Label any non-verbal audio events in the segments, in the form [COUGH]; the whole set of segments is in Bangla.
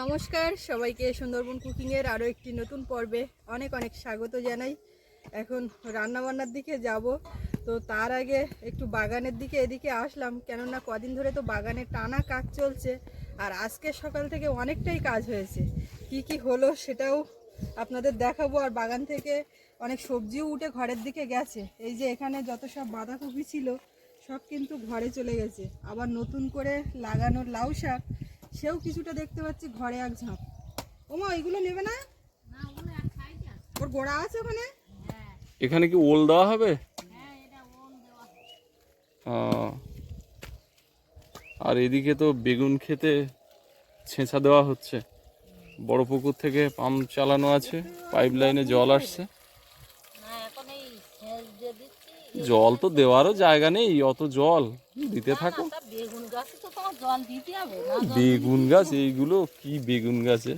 নমস্কার, সবাইকে সুন্দরবন কুকিংয়ের আরও একটি নতুন পর্বে অনেক অনেক স্বাগত জানাই। এখন রান্নাবান্নার দিকে যাব, তো তার আগে একটু বাগানের দিকে এদিকে আসলাম, কেননা কদিন ধরে তো বাগানে টানা কাজ চলছে, আর আজকে সকাল থেকে অনেকটাই কাজ হয়েছে। কি কি হলো সেটাও আপনাদের দেখাবো, আর বাগান থেকে অনেক সবজিও উঠে ঘরের দিকে গেছে। এই যে এখানে যত সব বাঁধাকপি ছিল, সব কিন্তু ঘরে চলে গেছে। আবার নতুন করে লাগানোর লাউ শাক সেও কিছুটা দেখতে পাচ্ছি ঘরে এক ঝাঁপ। ওমা এগুলো নেবে না? ওর গোড়া আছে ওখানে? এখানে কি ওল দেওয়া হবে? আর এদিকে তো বেগুন খেতে ছেঁচা দেওয়া হচ্ছে। বড় পুকুর থেকে পাম্প চালানো আছে পাইপ লাইনে জল আসছে। জল তো দেওয়ারও জায়গা নেই অত জল দিতে থাকো। বেগুন গাছে তো তোমার জল দিতে হবে না বেগুন গাছ এইগুলো কি বেগুন গাছে?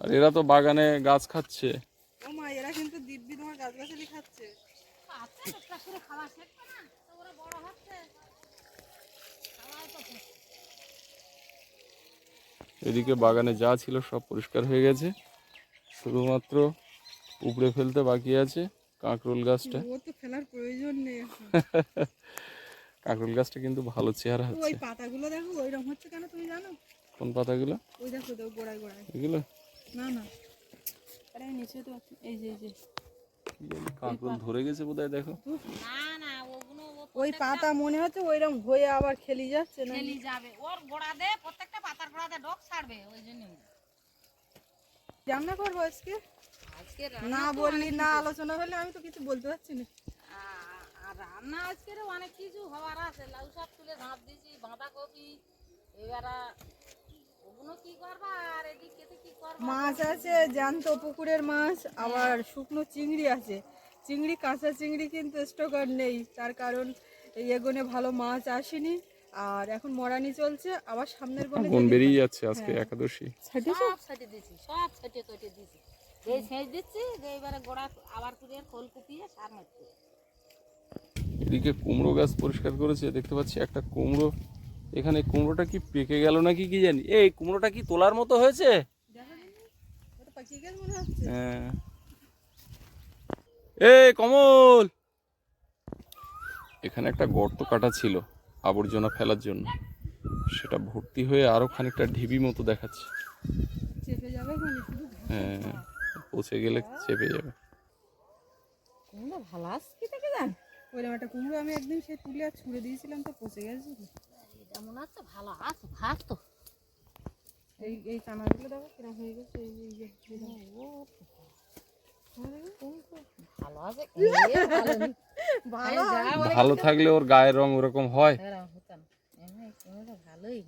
আর এরা তো বাগানে গাছ খাচ্ছে। এরা কিন্তু দিব্যি তোমার গাছগাছালি খাচ্ছে। আছে একটা করে খাওয়া শেখবে না? তো ওরা বড় হচ্ছে। খাওয়াই তো শেখ। এদিকে বাগানে যা ছিল সব পরিষ্কার হয়ে গেছে। শুধুমাত্র উপড়ে ফেলতে বাকি আছে। কাঁকরোল গাছটা। ওর তো ফেলার প্রয়োজন নেই। [LAUGHS] কাঁকরোল গাছটা কিন্তু ভালো চেহারা তো ওই পাতাগুলো দেখো ওইরকম হচ্ছে কেন তুমি জানো? কোন পাতাগুলো? ওই দেখো দেখো গোড়ায় গোড়ায়। এগুলো? না না। আরে নিচে তো এই যে এই যে। কাঁকরোল ধরে গেছে বোধহয় দেখো। না না ওগুলো ওই পাতা মনে হচ্ছে ওইরকম হয়ে আবার খেলি যাচ্ছে না? খেলি যাবে। ওর গোড়া দে প্রত্যেকটা পাতার গোড়া দে ডক ছাড়বে ওই জন্য রান্না করব আজকে? না বললি না আলোচনা হলে আমি তো কিছু বলতে পারছি না। রান্না আজকে অনেক কিছু হওয়ার আছে। লাউ শাক তুলে দিয়েছি বাঁধাকপি এবারা ওগুলো কি করবা? আর এদিক কি করবা? মাছ আছে জ্যান্ত পুকুরের মাছ আবার শুকনো চিংড়ি আছে। চিংড়ি কাঁচা চিংড়ি কিন্তু স্টকার নেই। তার কারণ এই এগোনে ভালো মাছ আসেনি। আর এখন মরানি চলছে আবার সামনের গনে বেরিয়ে যাচ্ছে আজকে একাদশী। সব ছেটে দিয়েছি সব ছেটে কেটে দিয়েছি। এই সেচ দিচ্ছি যে এবারে গোড়া আবার তুলে খোল কুপিয়ে সার মারতে এদিকে কুমড়ো গাছ পরিষ্কার করেছে দেখতে পাচ্ছি একটা কুমড়ো। এখানে কুমড়োটা কি পেকে গেল নাকি কি জানি? এই কুমড়োটা কি তোলার মতো হয়েছে? মনে হ্যাঁ। এই কমল! এখানে একটা গর্ত কাটা ছিল আবর্জনা ফেলার জন্য। সেটা ভর্তি হয়ে আরও খানিকটা ঢিবি মতো দেখাচ্ছে। শুধু হ্যাঁ। পচে গেলে চেপে যাবে। কুমড়ো ভালো আছে থেকে জান ওইরকম একটা কুমড়ো আমি একদিন সে তুলে আর ছুঁড়ে দিয়েছিলাম তো পচে গেছে। এটা মনে হচ্ছে ভালো আছে ভাত তো। এই এই কানাগুলো দেখো কিরম হয়ে গেছে এই এই যে এই দেখো। ভালো আছে ভালো ভালো। এই যা বলে ভালো থাকলে ওর গায়ের রং ওরকম হয়। ভালোই।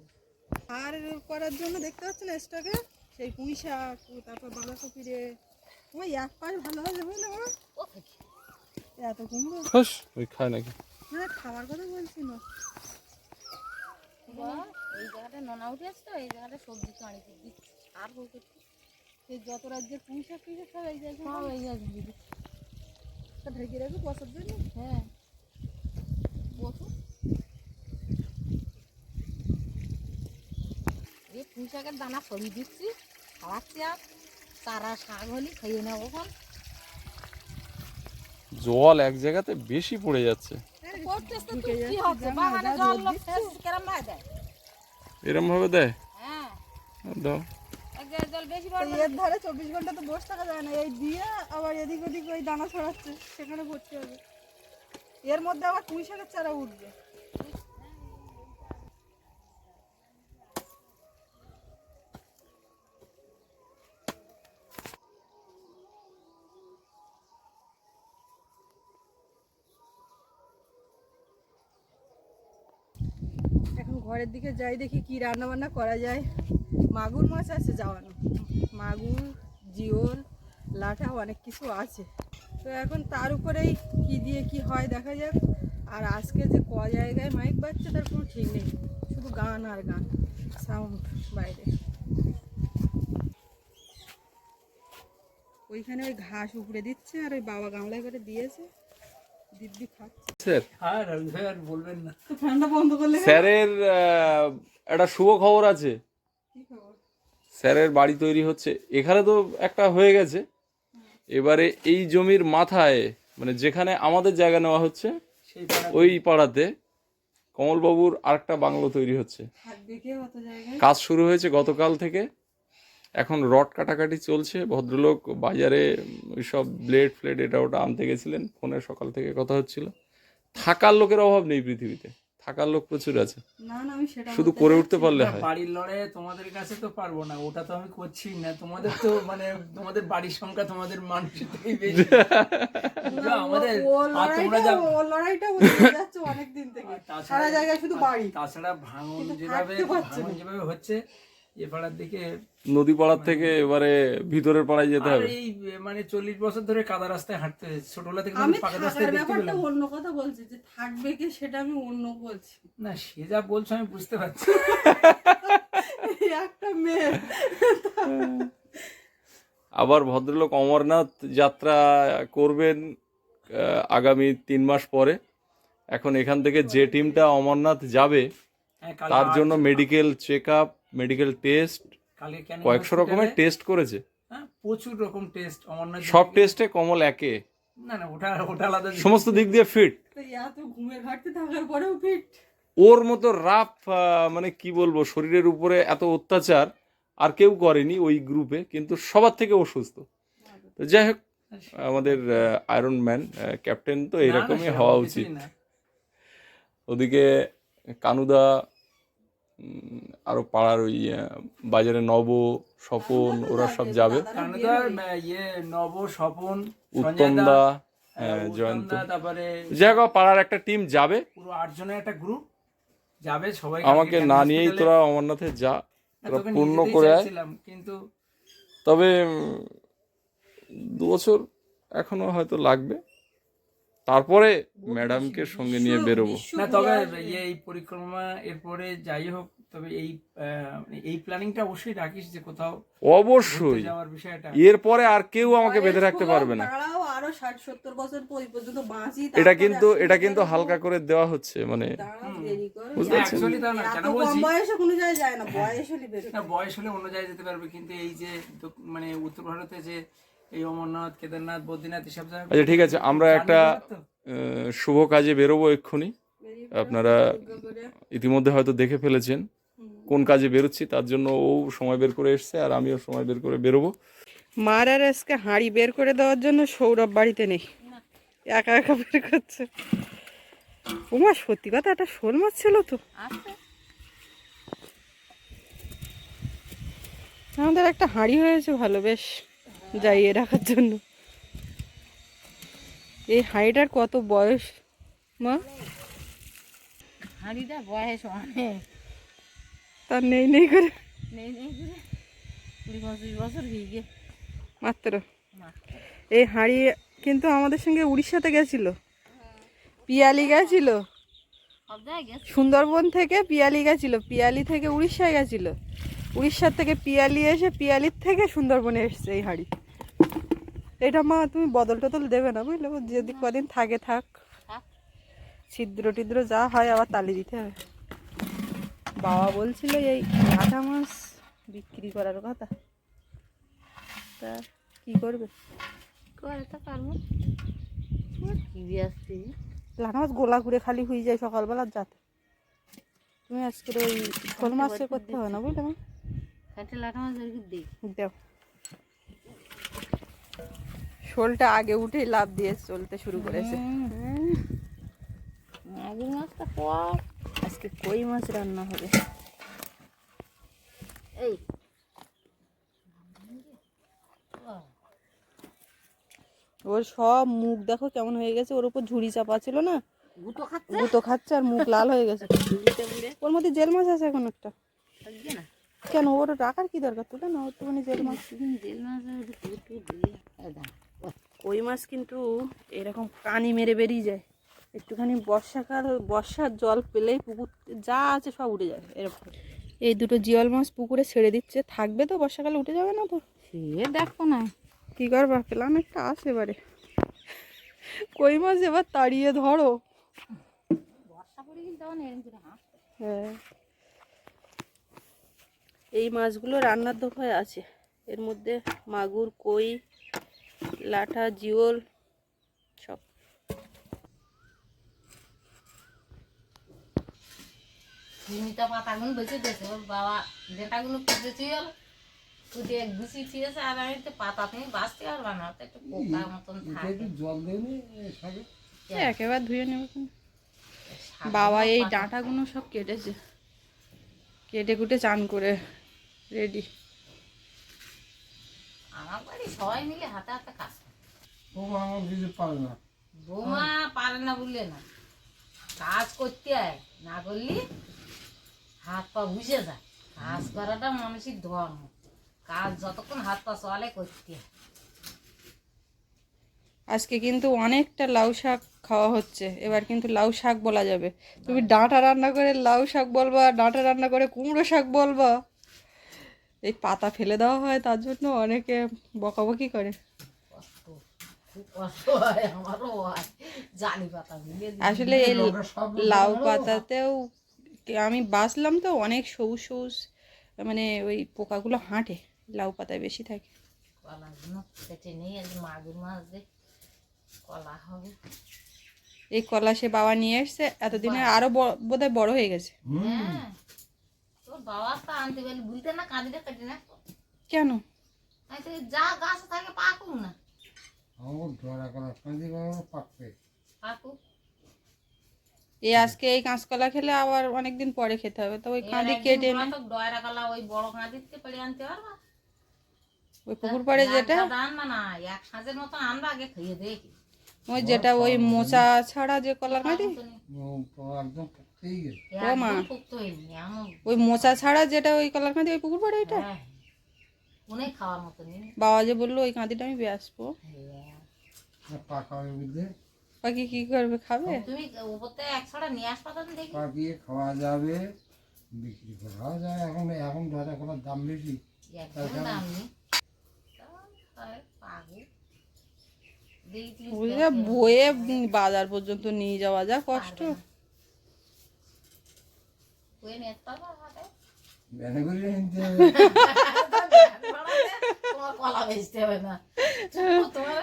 আর করার জন্য দেখতে পাচ্ছ না স্টকে সেই পুঁই শাক তারপর বাঁধাকপি রে ওই এক পাশ ভালো বুঝলে এত কুমড়ো। হাস ওই খায় নাকি? না খাবার কথা বলছি না। এই জায়গাটা নোনা উঠে আসছে তো এই জায়গাটা সবজি আর বলতে যত সব এই জায়গায় সব এই জায়গায় দিচ্ছি। ঢেকে রাখব বসার জন্য? হ্যাঁ। বসো। এই পুঁই শাকের দানা সরিয়ে দিচ্ছি খাওয়াচ্ছি আর। তারা শাক হলে খেয়ে নেব এখন জল এক জায়গাতে বেশি পড়ে যাচ্ছে। এরম ভাবে দেয়? হ্যাঁ। দাও। এর ধারে চব্বিশ ঘণ্টা তো বসে থাকা যায় না। এই দিয়ে আবার এদিক ওদিক ওই দানা ছড়াচ্ছে সেখানে ভর্তি হবে। এর মধ্যে আবার পুঁই শাকের চারা উঠবে এখন ঘরের দিকে যাই, দেখি কি রান্না বান্না করা যায়। মাগুর মাছ আছে যাওয়ানো মাগুর, জিওল, লাঠা অনেক কিছু আছে। তো এখন তার উপরেই কি দিয়ে কি হয় দেখা যাক। আর আজকে যে ক জায়গায় মাইক বাজছে, তার কোনো ঠিক নেই। শুধু গান আর গান সাউন্ড বাইরে। ওইখানে ওই ঘাস উপড়ে দিচ্ছে আর ওই বাবা গামলায় করে দিয়েছে। দিব্যি খাচ্ছে স্যার। হ্যাঁ রবি ভাই আর বলবেন না। তো ঠান্ডা বন্ধ করলে স্যারের একটা শুভ খবর আছে। কি খবর? স্যারের বাড়ি তৈরি হচ্ছে। এখানে তো একটা হয়ে গেছে। এবারে এই জমির মাথায় মানে যেখানে আমাদের জায়গা নেওয়া হচ্ছে ওই পাড়াতে কমলবাবুর আরেকটা বাংলো তৈরি হচ্ছে। কাজ শুরু হয়েছে গতকাল থেকে। এখন রড কাটাকাটি চলছে ভদ্রলোক বাজারে ওই সব ব্লেড ফ্লেড এটা ওটা আনতে গেছিলেন ফোনে সকাল থেকে কথা হচ্ছিল। থাকার লোকের অভাব নেই পৃথিবীতে থাকার লোক প্রচুর আছে। না না আমি সেটা শুধু করে উঠতে পারলে হয়। বাড়ির তোমাদের কাছে তো পারব না ওটা তো আমি করছি না তোমাদের তো মানে তোমাদের বাড়ির সংখ্যা তোমাদের মানুষের থেকেই বেশি আমাদের আর তোমরা লড়াইটা যা লড়াইটা হয়ে যাচ্ছে অনেক দিন থেকে তাছাড়া- সারা জায়গায় শুধু বাড়ি। তাছাড়া ভাঙন যেভাবে ভাঙন যেভাবে হচ্ছে এ পাড়ার দিকে নদী পাড়ার থেকে এবারে ভিতরের পাড়ায় যেতে হবে। এই মানে চল্লিশ বছর ধরে কাদা রাস্তায় হাঁটতে ছোটবেলা থেকে আমি পাকা রাস্তায় দেখতে পেলাম। অন্য কথা বলছি যে থাকবে কি সেটা আমি অন্য বলছি। না সে যা বলছো আমি বুঝতে পারছি। একটা মেয়ে। আবার ভদ্রলোক অমরনাথ যাত্রা করবেন আগামী তিন মাস পরে। এখন এখান থেকে যে টিমটা অমরনাথ যাবে হ্যাঁ, তার জন্য medical check up medical test কয়েকশো রকমের টেস্ট করেছে। হ্যাঁ, প্রচুর রকম টেস্ট অমরনাথ সব টেস্টে কমল একে। না না ওটা ওটা আলাদা সমস্ত দিক দিয়ে ফিট এত ঘুমের ঘাটতি থাকার পরেও ফিট ওর মতো রাফ মানে কি বলব শরীরের উপরে এত অত্যাচার আর কেউ করেনি ওই গ্রুপে কিন্তু সবার থেকে ও সুস্থ। তো যাই হোক আমাদের আয়রন ম্যান ক্যাপ্টেন তো এরকমই হওয়া উচিত। ওদিকে কানুদা উম, আরও পাড়ার ওই বাজারে নব স্বপন ওরা সব যাবে। ইয়ে নব স্বপন উত্তম দা দা, হ্যাঁ, জয়ন্ত। তারপরে যাই হোক পাড়ার একটা টিম যাবে। পুরো আট জনের একটা গ্রুপ যাবে সবাই আমাকে না নিয়েই তোরা অমরনাথে যা তোরা পূর্ণ করে কিন্তু তবে দু বছর এখনও হয়তো লাগবে। তারপরে ম্যাডামকে সঙ্গে নিয়ে বেরোবো। না তবে এই পরিক্রমা এরপরে যাই হোক তবে এই এই প্ল্যানিংটা অবশ্যই রাখিস যে কোথাও অবশ্যই। যাওয়ার বিষয়টা। এরপরে আর কেউ আমাকে বেঁধে রাখতে পারবে না। আরও ষাট সত্তর বছর পর পর্যন্ত বাঁচি এটা কিন্তু এটা কিন্তু হালকা করে দেওয়া হচ্ছে মানে বুঝতে পারছেন? বয়স হলে অন্য জায়গায় যেতে পারবে কিন্তু এই যে মানে উত্তর ভারতে যে এই অমরনাথ কেদারনাথ বদ্রীনাথ এসব জায়গা আচ্ছা ঠিক আছে আমরা একটা শুভ কাজে বেরোবো এক্ষুনি। আপনারা ইতিমধ্যে হয়তো দেখে ফেলেছেন কোন কাজে বেরোচ্ছি তার জন্য ও সময় বের করে এসছে আর আমিও সময় বের করে বেরোবো। মার আর আজকে হাঁড়ি বের করে দেওয়ার জন্য সৌরভ বাড়িতে নেই। একা একা বের করছে। ওমা সত্যি কথা একটা শোল মাছ ছিল তো। আমাদের একটা হাঁড়ি হয়েছে ভালো বেশ। যাইয়ে রাখার জন্য। এই হাঁড়িটার কত বয়স মা? হাঁড়িটা বয়স অনেক। তার নেই নেই করে। নেই নেই করে। কুড়ি পঁচিশ বছর হয়ে মাত্র। এই হাঁড়ি কিন্তু আমাদের সঙ্গে উড়িষ্যাতে গেছিল। পিয়ালি গেছিল। সুন্দরবন থেকে পিয়ালি গেছিল। পিয়ালি থেকে উড়িষ্যায় গেছিল। উড়িষ্যার থেকে পিয়ালি এসে পিয়ালির থেকে সুন্দরবনে এসছে এই হাঁড়ি। এটা মা তুমি বদল টদল দেবে না বুঝলে? যদি কদিন থাকে থাক। ছিদ্র টিদ্র যা হয় আবার তালি দিতে হবে। বাবা বলছিল এই লাটা মাছ বিক্রি করার কথা। তা কি করবে? কি মাছ গোলা ঘুরে খালি হয়ে যায় সকালবেলা যাতে। তুমি আজকে ওই শোল মাছ করতে হবে না বুঝলে মা? মাছ দেখ দাও। শোলটা আগে উঠে লাভ দিয়ে চলতে শুরু করেছে। মাগুর মাছটা পর। আজকে কই মাছ রান্না হবে? এই। ওর সব মুখ দেখো কেমন হয়ে গেছে ওর উপর ঝুড়ি চাপা ছিল না? গুতো খাচ্ছে? আর মুখ লাল হয়ে গেছে। ওর মধ্যে জেল মাছ আছে এখন একটা। কেন? ওর রাখার কি দরকার? তুলে না একটুখানি জেল মাছ। জেল মাছ কই মাছ কিন্তু এরকম কানি মেরে বেরিয়ে যায়। একটুখানি বর্ষাকাল বর্ষার জল পেলেই পুকুর যা আছে সব উঠে যায় এরকম। এই দুটো জিওল মাছ পুকুরে ছেড়ে দিচ্ছে থাকবে তো বর্ষাকালে উঠে যাবে না তো? সে দেখো না। কি করবা পেলাম একটা আছে এবারে। কই মাছ এবার তাড়িয়ে ধরো। হ্যাঁ। এই মাছগুলো রান্নার দফায় আছে। এর মধ্যে মাগুর কই লাঠা জিওল সব। ভূমিটা পাতাগুলো বেঁচে দিয়েছে ওর বাবা যেটাগুলো কুটেছিল কুটে গুছি ছিয়েছে আর আমি তো পাতা তুমি বাঁচতে পারবা না তো একটু পোকা মতন থাকে। জল দেয়নি একেবারে ধুয়ে নেব বাবা এই ডাঁটাগুলো সব কেটেছে। কেটে কুটে চান করে রেডি। আমার বাড়ি সবাই মিলে হাতে হাতে কাজ। ও আমার কিছু পারে না। বৌমা পারে না বললে না। কাজ করতে হয় না করলি হাত পা বুঝে যায়। কাজ করাটা মানুষের ধর্ম। কাজ যতক্ষণ হাত পা চলে করতে হয়। আজকে কিন্তু অনেকটা লাউ শাক খাওয়া হচ্ছে। এবার কিন্তু লাউ শাক বলা যাবে। তুমি ডাঁটা রান্না করে লাউ শাক বলবা ডাঁটা রান্না করে কুমড়ো শাক বলবা। এই পাতা ফেলে দেওয়া হয় তার জন্য অনেকে বকাবকি করে। আসলে এই লাউ পাতাতেও আমি বাঁচলাম তো অনেক সবুজ সবুজ মানে ওই পোকাগুলো হাঁটে লাউ পাতায় বেশি থাকে। এই কলা সে বাবা নিয়ে এসছে এতদিনে আরও বোধহয় বড় হয়ে গেছে। হ্যাঁ। বাবা তো আনতে গেলে না কাঁদিটা কেটে না। কেন? যা গাছ থাকে পাকুক না। এই আজকে এই কাঁচকলা খেলে আবার অনেকদিন পরে খেতে হবে তো ওই কাঁদি কেটে এনে ডয়রা কালা ওই বড় কাঁদিতে পেরে আনতে পারবা। ওই পুকুর পাড়ে যেটা? আনবা না এক সাঁজের মতো আনবা আগে খেয়ে দেখি। ওই যেটা ওই মোচা ছাড়া যে কলার কাঁদি? একদম ও মা। ওই মোচা ছাড়া যেটা ওই কলার কাঁদি ওই পুকুর পাড়ে ওইটা হ্যাঁ বাবা যে বলল ওই কাঁদিটা আমি হবে বুঝলে বাকি কি করবে খাবে? তুমি ওপর এক ছড়া নিয়ে আসবা তো দেখি। পাকিয়ে খাওয়া যাবে বিক্রি করাও যায়। এখন এখন ধরা করার দাম বেশি। দাম নেই। বয়ে বাজার পর্যন্ত নিয়ে যাওয়া যা কষ্ট কয়ে নিয়ে যেতে পারবা হাটে? ব্যানে করে নিতে হবে তোমার [LAUGHS] কলা বেচতে হবে না। তোমার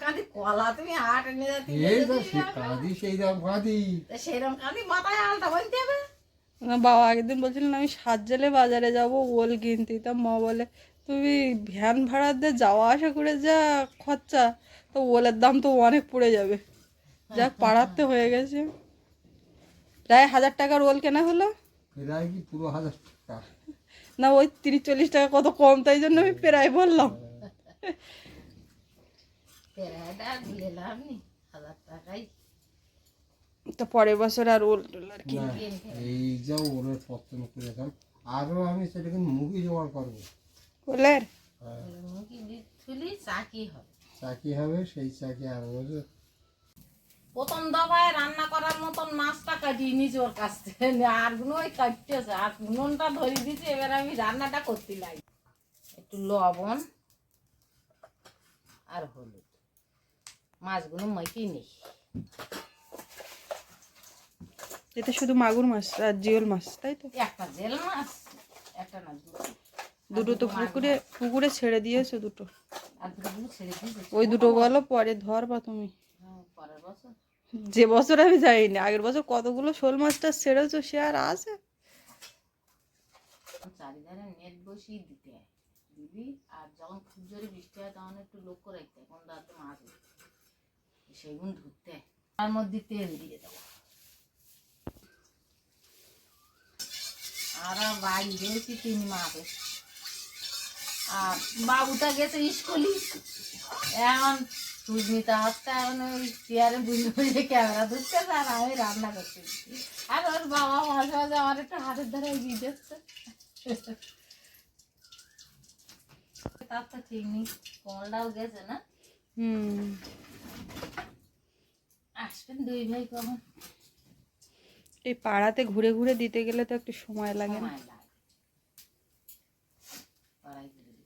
কাঁদি কলা তুমি হাটে নিয়ে যেতে এই তো কাঁদি সেই দাম কাঁদি মাথায় আলটা বলতে হবে। না বাবা আগের দিন বলছিলেন আমি সাত জেলে বাজারে যাব ওল কিনতে। তা মা বলে তুমি ভ্যান ভাড়া দিয়ে যাওয়া আসা করে যা খরচা। তো ওলের দাম তো অনেক পড়ে যাবে। যা পাড়াতে হয়ে গেছে। প্রায় হাজার টাকার ওল কেনা হলো। প্রায় কি পুরো হাজার টাকা? না ওই তিরিশ চল্লিশ টাকা কত কম তাই জন্য আমি প্রায় বললাম। পেরাটা দিলে লাভ নেই হাজার টাকাই। তো পরের বছর আর ওল আর কি। এই যা পতন করে দাম আরও আমি সেটাকে মুখি জোগাড় করব। ওলের? হ্যাঁ, চাকি হবে। চাকি হবে সেই চাকি আর প্রথম দফায় রান্না করার মতন মাছটা কাটিয়ে নিয়েছি ওর কাছ থেকে। আর ওই কাটতেছে আর নুনটা ধরে দিয়েছি এবার আমি রান্নাটা করতে লাগি। একটু লবণ আর হলুদ। মাছগুলো মাইকেই নেই। এটা শুধু মাগুর মাছ আর জিওল মাছ তাই তো? একটা জেল মাছ একটা না দুটো। তো পুকুরে পুকুরে ছেড়ে দিয়েছ দুটো। আর দুটো ছেড়ে দিয়েছে। ওই দুটো বলো পরে ধরবা তুমি। যে বছর আমি যাইনি আগের বছর কতগুলো শোল মাছটা ছেড়েছো সে আর আছে? চারিধারে নেট বসিয়ে দিতে। দিবি আর যখন খুব জোরে বৃষ্টি হয় তখন একটু লক্ষ্য রাখতে কোন রাতে মাছ সেগুন ধরতে। তার মধ্যে তেল দিয়ে দেবো। আর আর বাড়ি গেছি তিন মাপে আর বাবুটা গেছে স্কুলে। এখন সুস্মিতা হচ্ছে এখন ওই চেয়ারে বুঝে বুঝে ক্যামেরা ধরছে আর আমি রান্না করতেছি আর ওর বাবা মাঝে মাঝে আমার একটু হাতের ধারে দিচ্ছে। তার তো ঠিক নেই কমলটাও গেছে না? হুম। আসবেন দুই ভাই কখন? এই পাড়াতে ঘুরে ঘুরে দিতে গেলে তো একটু সময় লাগে না।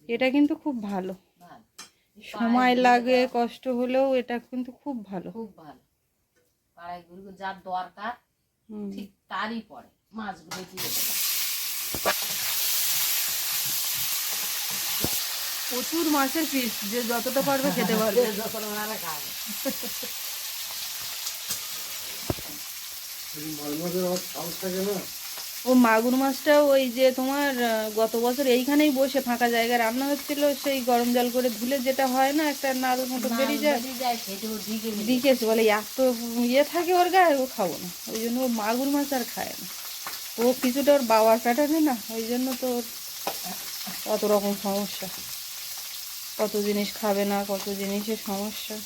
এটা কিন্তু খুব ভালো। সময় লাগে কষ্ট হলেও এটা কিন্তু খুব ভালো। খুব ভালো। পাড়ায়গুলো যার দরকার ঠিক তারই পরে মাছগুলো দিয়ে প্রচুর মাছের পিস যে যতটা পারবে খেতে পারবে। [LAUGHS] যতটা পারবে খাবে। মলমদের অবস্থা কেন ও মাগুর মাছটা ওই যে তোমার গত বছর এইখানেই বসে ফাঁকা জায়গায় রান্না হচ্ছিল সেই গরম জল করে ধুলে যেটা হয় না একটা নাল মতো বেরিয়ে যায়। দিকেছে বলে এত ইয়ে থাকে ওর গায়ে ও খাব না। ওই জন্য ও মাগুর মাছ আর খায় না। ও কিছুটা ওর বাবার প্যাটার্নে না ওই জন্য তো ওর কত রকম সমস্যা। কত জিনিস খাবে না কত জিনিসের সমস্যা।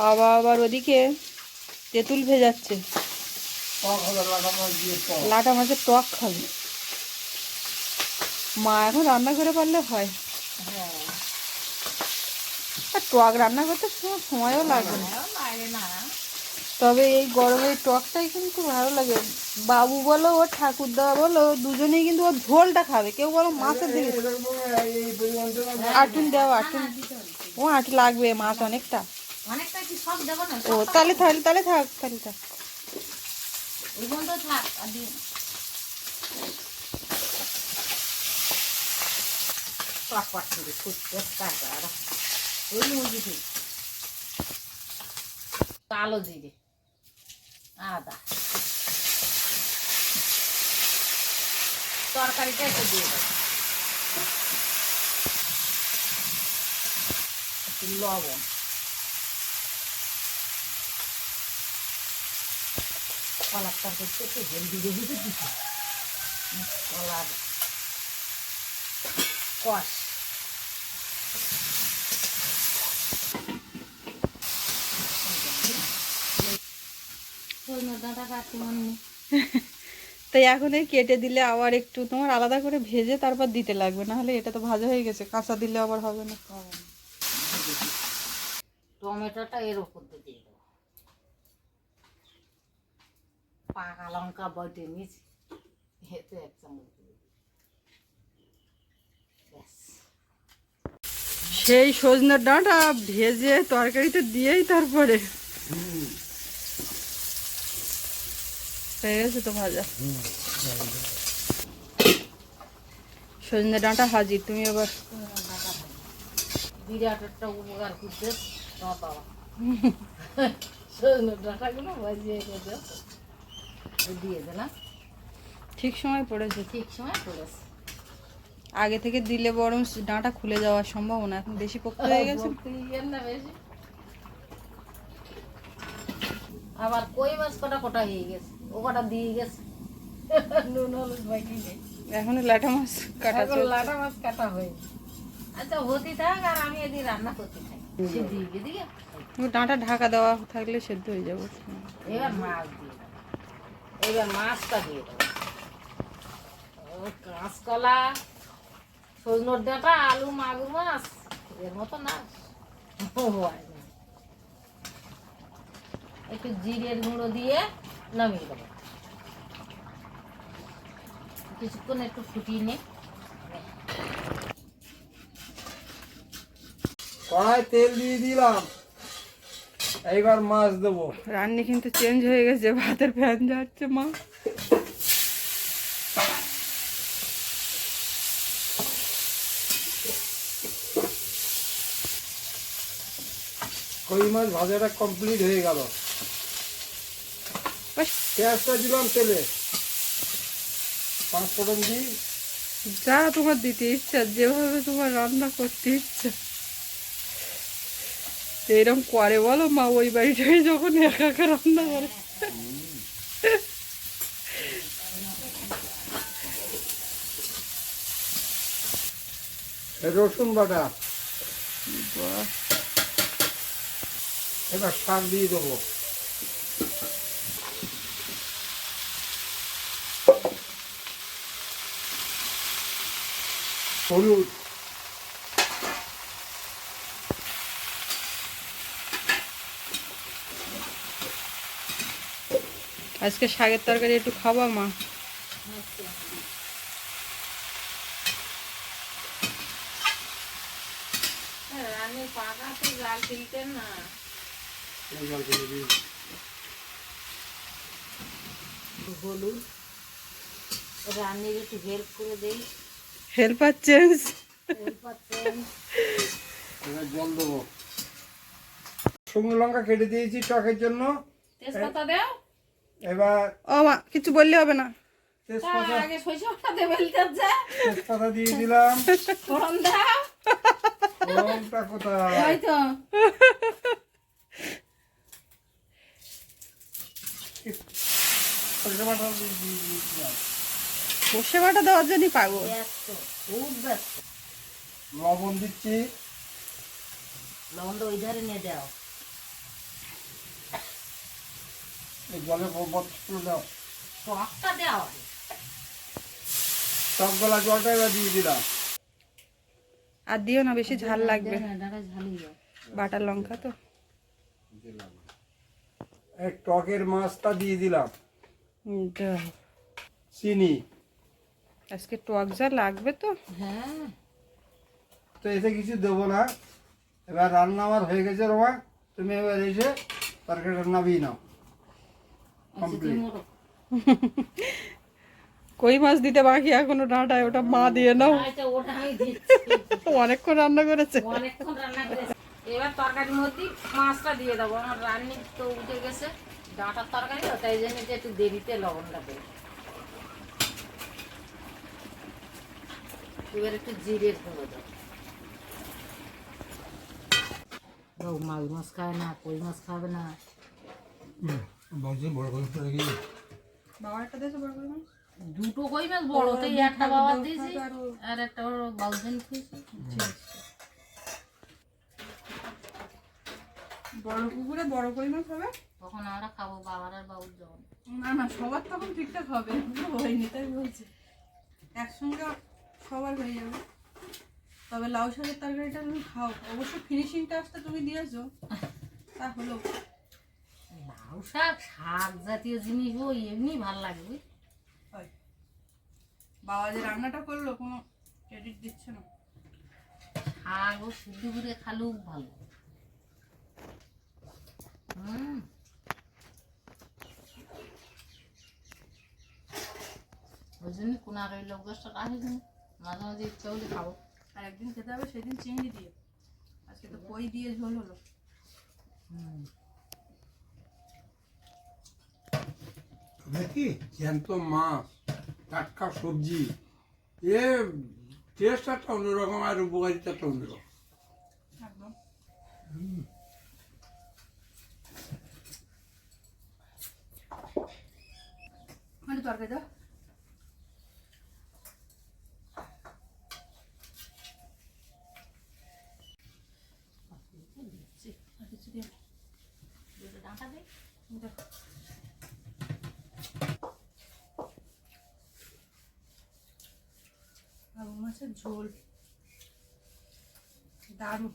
বাবা আবার ওদিকে তেঁতুল ভেজাচ্ছে। লাটা মাছের টক খাবে। মা এখন রান্না করে পারলে হয়। হ্যাঁ আর টক রান্না করতে সময় সময়ও লাগবে না। লাগে না। তবে এই গরমে টকটাই কিন্তু ভালো লাগে। বাবু বলো ও ঠাকুরদা বলো দুজনেই কিন্তু ও ঝোলটা খাবে। কেউ বলো মাছের দিকে আটুন দেওয়া আটুন ও আট লাগবে মাছ অনেকটা। অনেকটা কি সব দেবো না? ও তাহলে তাহলে তাহলে থাক তাহলে থাক। ওই পর্যন্ত থাক আর দিন পাট পাট করে ফুটতে তারপর ওই মুরগি কালো জিরে আদা তরকারিটা একটু দিয়ে দেবো একটু লবণ কলার তরকারিতে একটু হেলদি কলার কষ। তাই এখন এই কেটে দিলে আবার একটু তোমার আলাদা করে ভেজে তারপর দিতে লাগবে না হলে এটা তো ভাজা হয়ে গেছে কাঁচা দিলে আবার হবে না। টমেটোটা এর উপর দিয়ে দিয়ে দেবো পাকা লঙ্কা বটে নিয়েছি এতে এক চামচ সেই সজনের ডাঁটা ভেজে তরকারিতে দিয়েই তারপরে। গেছে তো ভাজা। সজনে ডাঁটা হাজির তুমি এবার বিরাট একটা উপকার করতে বাবা। সজনে ডাঁটাগুলো ভাজিয়ে দিয়ে দিলাম ঠিক সময় পড়েছে। ঠিক সময় পড়েছে। আগে থেকে দিলে বরং ডাঁটা খুলে যাওয়ার সম্ভাবনা এখন বেশি পোক্ত হয়ে গেছে। আবার কই মাছ কটা কটা হয়ে গেছে? ও কটা দিয়ে গেছে? নুন হলুদ বাকি নেই। এখনও লাটা মাছ কাটা এখন চলছে। লাটা মাছ কাটা হয়ে আচ্ছা হতে থাক আর আমি এদিকে রান্না করতে থাকি। সিদ্ধ এদিকে ও ডাঁটা ঢাকা দেওয়া থাকলে সেদ্ধ হয়ে যাবে। এবার মাছ দিয়ে। এবার মাছটা দিয়ে দেবো। কাঁচকলা, সজনোর ডাঁটা, আলু, মাগুর মাছ, এর মতো না। একটু জিরের গুঁড়ো দিয়ে নামিয়ে দেবো। কিছুক্ষণ একটু ফুটিয়ে নে কড়াই তেল দিয়ে দিলাম। এইবার মাছ দেবো। রান্নি কিন্তু চেঞ্জ হয়ে গেছে ভাতের ফ্যান যাচ্ছে মা। কই মাছ ভাজাটা কমপ্লিট হয়ে গেল। পেঁয়াজটা দিলাম তেলে। পাঁচ ফোড়ন দিই। যা তোমার দিতে ইচ্ছা যেভাবে তোমার রান্না করতে ইচ্ছা। তো এরকম করে বলো মা ওই বাড়িটাই যখন একা একা রান্না করে। রসুন বাটা। এবার শাক দিয়ে দেবো। হলুদ। আজকে শাকের তরকারি একটু খাবা মা। রান্নার পাকাতে জাল ফেলতেন না হলুদ। রান্নির একটু হেল্প করে দেই। হেল্পার চেঞ্জ জল দেবো। শুকনো লঙ্কা কেটে দিয়েছি টকের জন্য। তেজপাতা দাও। এবার ও মা কিছু বললে হবে না। আগে সরিষাটা দেবে তেজপাতা দিয়ে দিলাম। ফোড়ন দাও। গরমটা কোথায়? ওই তো। সরষে বাটা দেওয়ার জন্যই পাগল। খুব লবণ দিচ্ছি। লবণ তো ওই ধারে নিয়ে দাও এই জলে বত্র দাও। টকটা দাও সব গলা জলটা এবার দিয়ে দিলাম। আর দিও না বেশি ঝাল লাগবে। বাটার লঙ্কা তো। এই টকের মাছটা দিয়ে দিলাম। চিনি। আজকে টক যা লাগবে তো। হ্যাঁ। তো এতে কিছু দেবো না। এবার রান্না আমার হয়ে গেছে রোমা। তুমি এবার এসে তরকারিটা নামিয়ে নাও। [LAUGHS] কই মাছ দিতে বাকি এখনও ডাঁটায়? ওটা মা দিয়ে নাও। আচ্ছা ওটা অনেকক্ষণ রান্না করেছে। অনেকক্ষণ রান্না করেছি। এবার তরকারির মধ্যে মাছটা দিয়ে দেবো। আমার রান্নি তো উঠে গেছে ডাঁটার তরকারি তো তাই জন্য যে একটু দেরিতে লবণটা দেবো। এবার একটু জিরের গুঁড়ো দেবো। দাও মাছ মাছ খায় না কই মাছ খাবে না? বাবারটা দিয়েছে বড় করে দুটো কই মাছ? বড় তো একটা বাবা দিয়েছি আর একটা বড় বাউজন বড় পুকুরে বড় কই মাছ হবে? তখন আমরা খাব বাবার আর বাবুর যখন না না সবার তখন ঠিকঠাক হবে হয়নি তাই বলছে। একসঙ্গে সবার হয়ে যাবে। তবে লাউ শাকের তরকারিটা তুমি খাও। অবশ্য ফিনিশিং টাচটা তুমি দিয়েছ। তা হলো। লাউ শাক শাক জাতীয় জিনিস ওই এমনি ভালো লাগবে বাবা যে রান্নাটা করল কোনো ক্রেডিট দিচ্ছে না। শাক ও সিদ্ধ করে খালেও ভালো। হুম। ওই জন্য কোনার ওই লোক গাছটা রাখি মাঝে মাঝে ইচ্ছা হলে খাব। আর একদিন খেতে হবে সেদিন চিংড়ি দিয়ে। আজকে তো কই দিয়ে ঝোল হলো। হুম। দেখি জ্যান্ত মাছ টাটকা সবজি। এ টেস্ট একটা অন্যরকম আর উপকারিতা একটা অন্যরকম। মানে তরকারি দাও দিচ্ছি আর কিছু দিয়ে না। দুটো ডাঁটা দিই দাও। আলু মাছের ঝোল দারুণ।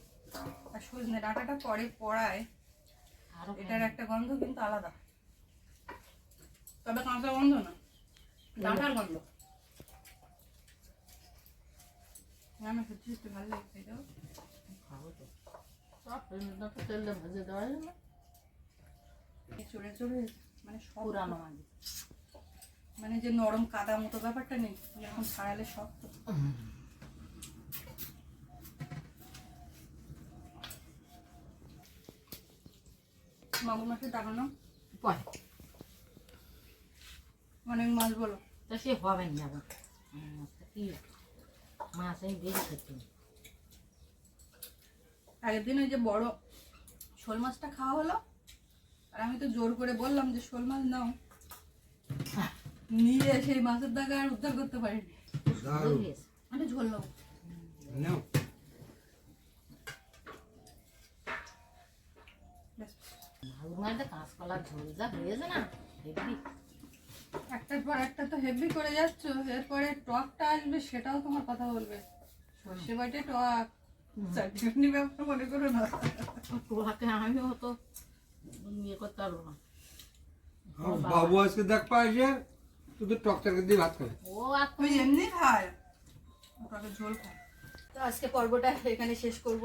আর সজনে ডাঁটাটা পরে পড়ায় আরও এটার একটা গন্ধ কিন্তু আলাদা। তবে কাঁচা গন্ধ না ডাঁটার গন্ধ। না না সত্যি সত্যি ভালো লাগে খেতে খাব তো। সব ডাঁটা তেলে ভেজে দেওয়া যায় না? চড়ে চড়ে মানে সব পুরানো মাঝে মানে যে নরম কাদা মতো ব্যাপারটা নেই এখন ছাড়ালে শক্ত মাগুর পরে। অনেক মাছ বলো। তা সে হবে না মাছ আমি বেশি খেতে। আগের দিন ওই যে বড় শোল মাছটা খাওয়া হলো আর আমি তো জোর করে বললাম যে শোল মাছ নাও। নিয়ে সেই মাছের দাগা আর উদ্ধার করতে পারিনি। আমি ঝোল নাও ব্যাস। ঝোল যা হয়েছে না একটার পর একটা তো হেভি করে যাচ্ছ এরপরে টকটা আসবে সেটাও তোমার কথা বলবে। সর্ষে বাটে টক চাটনি ব্যাপার মনে করো না। তোহাকে আমি অত ইয়ে করতে পারব না। বাবু আজকে দেখ পাইছে শুধু টক তরকারি দিয়ে ভাত খাবে। ও এমনি খায় ঝোল খায় তো আজকে পর্বটা এখানে শেষ করব।